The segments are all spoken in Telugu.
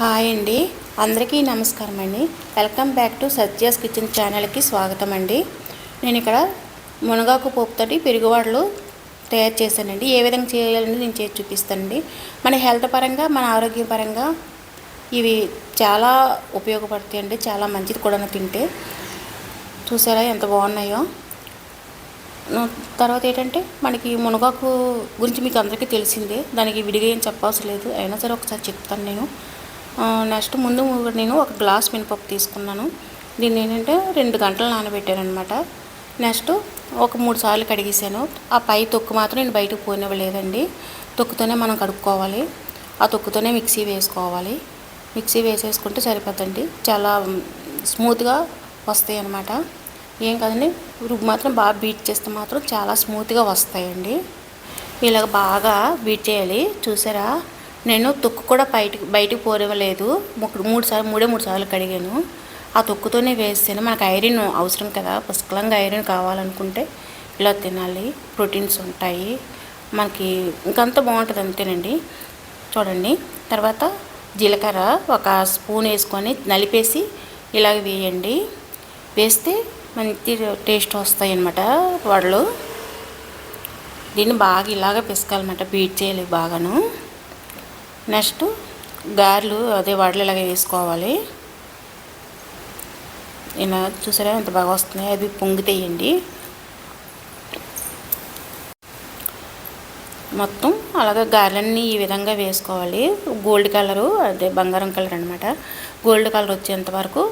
హాయ్ అండి. అందరికీ నమస్కారం అండి. Welcome back to Satya's kitchen ఛానల్కి స్వాగతం అండి. నేను ఇక్కడ మునగాకు పోపుతోటి పెరుగువాడలు తయారు చేశానండి. ఏ విధంగా చేయాలని నేను చేసి చూపిస్తానండి. మన హెల్త్ పరంగా మన ఆరోగ్యపరంగా ఇవి చాలా ఉపయోగపడతాయండి చాలా మంచిది కూడా తింటే. చూసారా ఎంత బాగున్నాయో. తర్వాత ఏంటంటే మనకి మునగాకు గురించి మీకు అందరికీ తెలిసిందే. దానికి విడిగా ఏం చెప్పవలసిన లేదు. అయినా సరే ఒకసారి చెప్తాను నేను. నెక్స్ట్ ముందు నేను ఒక గ్లాస్ మినపప్పు తీసుకున్నాను. దీన్ని ఏంటంటే రెండు గంటలు నానబెట్టాను అనమాట నెక్స్ట్ ఒక మూడు సార్లు కడిగేసాను. ఆ పై తొక్కు మాత్రం నేను బయటకు పోనివ్వలేదండి. తొక్కుతోనే మనం కడుక్కోవాలి. ఆ తొక్కుతోనే మిక్సీ వేసుకోవాలి. మిక్సీ వేసేసుకుంటే సరిపోతుంది చాలా స్మూత్గా వస్తాయి అన్నమాట ఏం కదండి రుబ్బు మాత్రం బాగా బీట్ చేస్తే మాత్రం చాలా స్మూత్గా వస్తాయండి. ఇలాగ బాగా బీట్ చేయాలి. చూసారా? నేను తొక్కు కూడా బయటికి బయటికి పోనివ్వలేదు. మూడు సార్లు మూడే మూడు సార్లు కడిగాను. ఆ తొక్కుతోనే వేస్తేనే మనకు ఐరన్ అవసరం కదా. పుష్కలంగా ఐరన్ కావాలనుకుంటే ఇలా తినాలి. ప్రోటీన్స్ ఉంటాయి. మనకి ఇంకంత బాగుంటుంది అంతేనండి. చూడండి. తర్వాత జీలకర్ర ఒక స్పూన్ వేసుకొని నలిపేసి ఇలాగ వేయండి. వేస్తే మంచి టేస్ట్ వస్తాయి అన్నమాట వడలు. దీన్ని బాగా ఇలాగ పిసకాలన్నమాట. బీట్ చేయాలి బాగాను. నెక్స్ట్ గారెలు అదే వడలు వేసుకోవాలి. ఇలా చూసారా ఎంత బాగా వస్తున్నాయి అవి పొంగితేయండి. మొత్తం అలాగే గారెలన్నీ ఈ విధంగా వేసుకోవాలి. గోల్డ్ కలరు అదే బంగారం కలర్ అనమాట గోల్డ్ కలర్ వచ్చేంత వరకు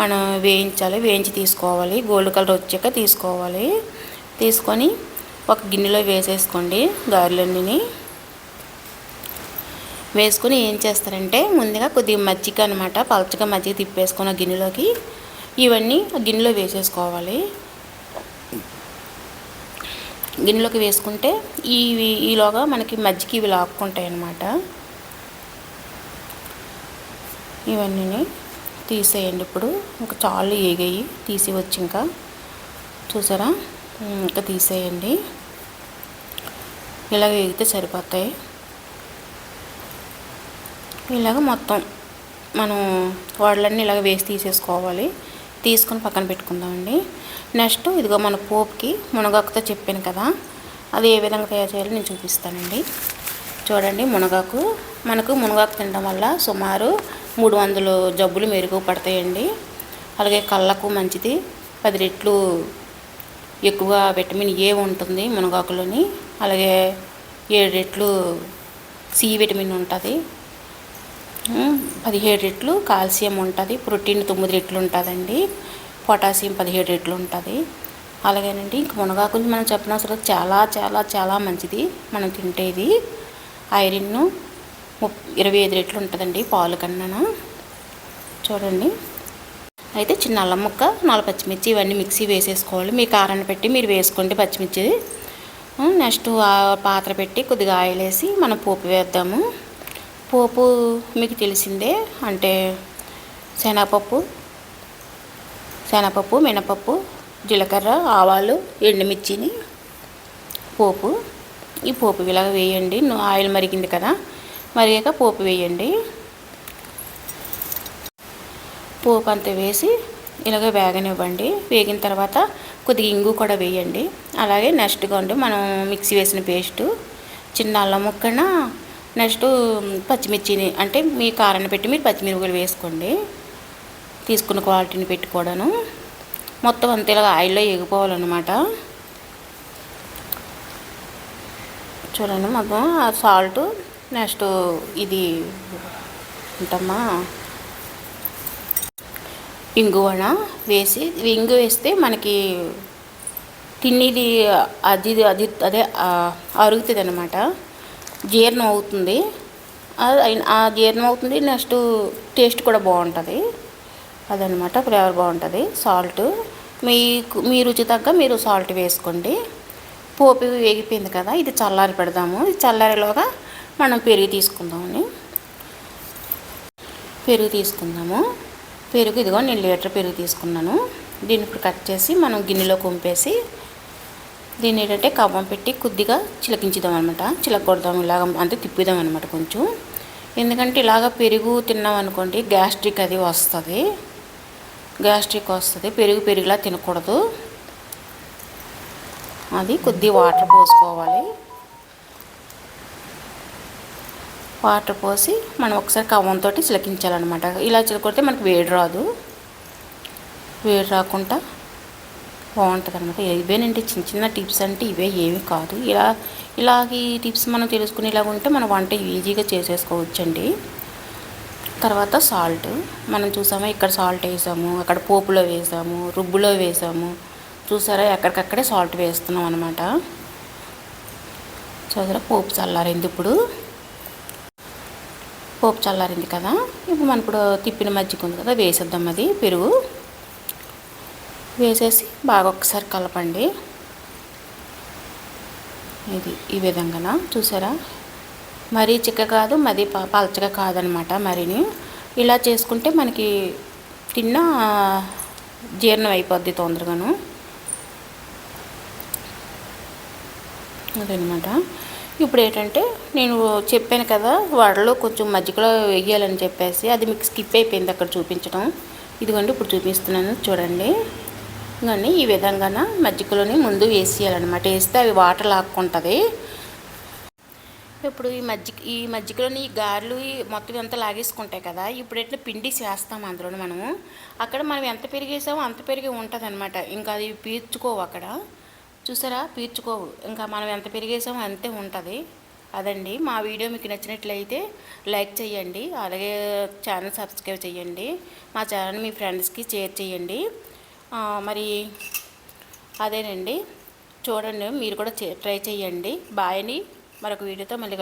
మనం వేయించాలి వేయించి తీసుకోవాలి. గోల్డ్ కలర్ వచ్చాక తీసుకోవాలి. తీసుకొని ఒక గిన్నెలో వేసేసుకోండి గారెలన్నీ వేసుకుని ఏం చేస్తారంటే ముందుగా కొద్దిగా మజ్జిగ అనమాట పలచగా మజ్జిగ తిప్పేసుకున్న గిన్నెలోకి ఇవన్నీ గిన్నెలో వేసేసుకోవాలి. గిన్నెలోకి వేసుకుంటే ఇవి ఈలోగా మనకి మజ్జిగ ఇవి లాక్కుంటాయి అన్నమాట. ఇవన్నీ తీసేయండి ఇప్పుడు. ఇంకా చాలు ఏగాయి తీసి వచ్చి ఇంకా చూసారా? ఇంకా తీసేయండి. ఇలాగ వేగితే సరిపోతాయి. ఇలాగ మొత్తం మనం వడలన్నీ ఇలాగ వేసి తీసేసుకోవాలి. తీసుకొని పక్కన పెట్టుకుందామండి. నెక్స్ట్ ఇదిగో మన పోపుకి మునగాకుతో చెప్పాను కదా అది ఏ విధంగా తయారు చేయాలో నేను చూపిస్తానండి. చూడండి మునగాకు మనకు మునగాకు తినడం వల్ల సుమారు మూడు వందలు జబ్బులు మెరుగుపడతాయండి అలాగే కళ్ళకు మంచిది పది రెట్లు ఎక్కువ విటమిన్ ఏ ఉంటుంది మునగాకులోని. అలాగే ఏడు రెట్లు సి విటమిన్ ఉంటుంది. పదిహేడు రెట్లు కాల్షియం ఉంటుంది ప్రోటీన్ తొమ్మిది రెట్లు ఉంటుందండి. పొటాషియం పదిహేడు రెట్లు ఉంటుంది. అలాగేనండి ఇంక మునగాకు గురించి మనం చెప్పినవసరం అసలు చాలా చాలా చాలా మంచిది మనం తింటే ఇది ఐరన్ ముప్ ఇరవై ఐదు రెట్లు ఉంటుందండి పాలు కన్నాను. చూడండి. అయితే చిన్న అల్లం ముక్క నాలుగు పచ్చిమిర్చి ఇవన్నీ మిక్సీ వేసేసుకోవాలి. మీ కారాన్ని పెట్టి మీరు వేసుకోండి పచ్చిమిర్చి నెక్స్ట్ ఆ పాత్ర పెట్టి కొద్దిగా ఆయిల్ వేసి మనం పోపు వేద్దాము. పోపు మీకు తెలిసిందే అంటే శనగపప్పు శనగపప్పు మినపప్పు జీలకర్ర ఆవాలు ఎండుమిర్చిని పోపు. ఈ పోపు ఇలాగ వేయండి. ఆయిల్ మరిగింది కదా మరిగాక పోపు వేయండి. పోపు అంతా వేసి ఇలాగ వేగనివ్వండి. వేగిన తర్వాత కొద్దిగా ఇంగు కూడా వేయండి. అలాగే నెక్స్ట్గా ఉండి మనం మిక్సీ వేసిన పేస్టు చిన్న అల్లం ముక్కన నెక్స్ట్ పచ్చిమిర్చిని అంటే మీ కారాన్ని పెట్టి మీరు పచ్చిమిరపకాయలు వేసుకోండి. తీసుకున్న క్వాలిటీని పెట్టుకోవడను మొత్తం అంతా ఇలాగ ఆయిల్లో ఎగిపోవాలన్నమాట చూడండి మొత్తం ఆ సాల్ట్ నెక్స్ట్ ఇది ఉంటమ్మా ఇంగువన వేసి ఇంగు వేస్తే మనకి తినేది అది అది అదే అరుగుతుంది అనమాట జీర్ణం అవుతుంది. ఆ- జీర్ణం అవుతుంది. నెక్స్ట్ టేస్ట్ కూడా బాగుంటుంది. అదనమాట ఫ్లేవర్ బాగుంటుంది. సాల్ట్. మీకు మీ రుచి తగ్గ మీరు సాల్ట్ వేసుకోండి. పోపు వేగిపోయింది కదా ఇది చల్లారి పెడదాము. ఇది చల్లారేలోగా మనం పెరుగు తీసుకుందామని. పెరుగు తీసుకుందాము. పెరుగు ఇదిగో నేను లీటర్ పెరుగు తీసుకున్నాను. దీన్ని ఇప్పుడు కట్ చేసి మనం గిన్నెలో కొంపేసి దీన్ని ఏంటంటే కవ్వం పెట్టి కొద్దిగా చిలకించుదాం అనమాట చిలకొడదాం ఇలాగ అంటే తిప్పుదాం అనమాట కొంచెం. ఎందుకంటే ఇలాగ పెరుగు తిన్నాం అనుకోండి గ్యాస్ట్రిక్ అది వస్తుంది. గ్యాస్ట్రిక్ వస్తుంది పెరుగు పెరుగులా తినకూడదు. అది కొద్ది వాటర్ పోసుకోవాలి. వాటర్ పోసి మనం ఒకసారి కవ్వంతో చిలకించాలన్నమాట. ఇలా చిలకొడితే మనకు వేడి రాదు. వేడి రాకుండా బాగుంటుంది అనమాట ఇవేనండి చిన్న చిన్న టిప్స్ అంటే ఇవే ఏమి కాదు. ఇలా ఇలాగ ఈ టిప్స్ మనం తెలుసుకునేలాగా ఉంటే మన వంట ఈజీగా చేసేసుకోవచ్చండి. తర్వాత సాల్ట్. మనం చూసామా ఇక్కడ సాల్ట్ వేసాము అక్కడ పోపులో వేసాము రుబ్బులో వేసాము. చూసారా ఎక్కడికక్కడే సాల్ట్ వేస్తున్నాం అనమాట చూసారా పోపు చల్లారింది ఇప్పుడు. పోపు చల్లారింది కదా. ఇప్పుడు మనం ఇప్పుడు తిప్పిన మజ్జిగ ఉంది కదా వేసేద్దాం అది. పెరుగు. వేసేసి బాగా ఒకసారి కలపండి. ఇది ఈ విధంగా చూసారా? మరీ చిక్క కాదు మరీ పలచగా కాదనమాట మరిని. ఇలా చేసుకుంటే మనకి తిన్న జీర్ణం అయిపోద్ది తొందరగాను. అదనమాట. ఇప్పుడు ఏంటంటే నేను చెప్పాను కదా వడలో కొంచెం మజ్జిగలో వేయాలని చెప్పేసి అది మీకు స్కిప్ అయిపోయింది అక్కడ చూపించడం ఇదిగోండి ఇప్పుడు చూపిస్తున్నాను చూడండి. కానీ ఈ విధంగా మజ్జిగలోని ముందు వేసేయాలన్నమాట. వేస్తే అవి వాటర్ లాక్కుంటుంది. ఇప్పుడు ఈ మజ్జిగ ఈ మజ్జిగలోని ఈ గారెలు మొత్తం ఎంత లాగేసుకుంటాయి కదా. ఇప్పుడు ఎట్లా పిండి చేస్తాం అందులో మనము. అక్కడ మనం ఎంత పెరిగేసామో అంత పెరిగి ఉంటుంది అనమాట ఇంకా అది పీల్చుకోవు అక్కడ. చూసారా? పీల్చుకోవు. ఇంకా మనం ఎంత పెరిగేసామో అంతే ఉంటుంది. అదండి. మా వీడియో మీకు నచ్చినట్లయితే లైక్ చేయండి. అలాగే ఛానల్ సబ్స్క్రైబ్ చేయండి. మా ఛానల్ మీ ఫ్రెండ్స్కి షేర్ చేయండి. మరి అదేనండి. చూడండి మీరు కూడా ట్రై చేయండి. బాయ్ని మరొక వీడియోతో మళ్ళీ